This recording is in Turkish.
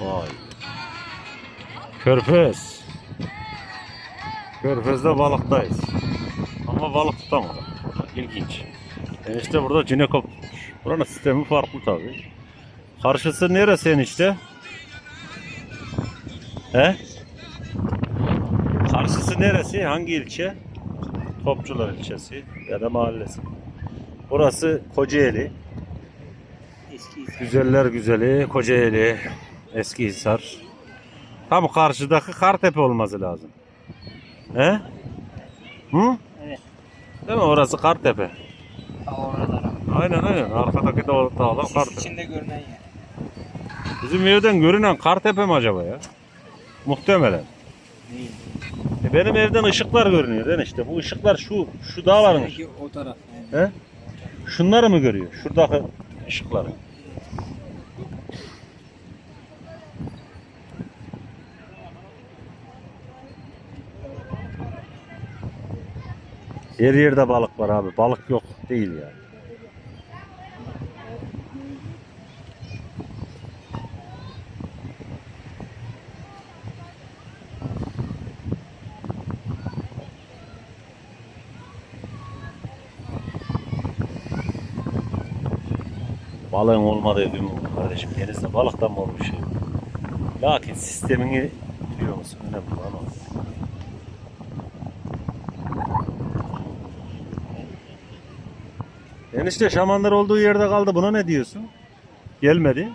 Vay. Körfez. Körfez'de balıktayız. Ama balık tutamadık. İlginç. Enişte burada cinekop. Buranın sistemi farklı tabii. Karşısı neresi enişte? He? Karşısı neresi? Hangi ilçe? Topçular ilçesi ya da mahallesi. Burası Kocaeli. Eski Güzeller güzeli Kocaeli. Eskihisar. Tam karşıdaki Kartepe olması lazım. He? Hı? Evet. Değil mi? Orası Kartepe. ta oralara. Aynen aynen. Arkadaki dağ, dağlar Sis Kartepe. içinde görünen yer. Bizim evden görünen Kartepe mi acaba ya? Muhtemelen. Değil. E benim evden ışıklar görünüyor değil mi işte. Bu ışıklar şu şu dağların. Sanki o taraf. Yani. He? Şunları mı görüyor? Şuradaki ışıkları. Her yerde balık var abi. Balık yok değil yani. balığın olmadığı gün oldu kardeşim. Denizde balıktan mı olmuş? Lakin sistemini biliyor musun? Önemli olan o. Enişte şamanlar olduğu yerde kaldı. Buna ne diyorsun? Gelmedi.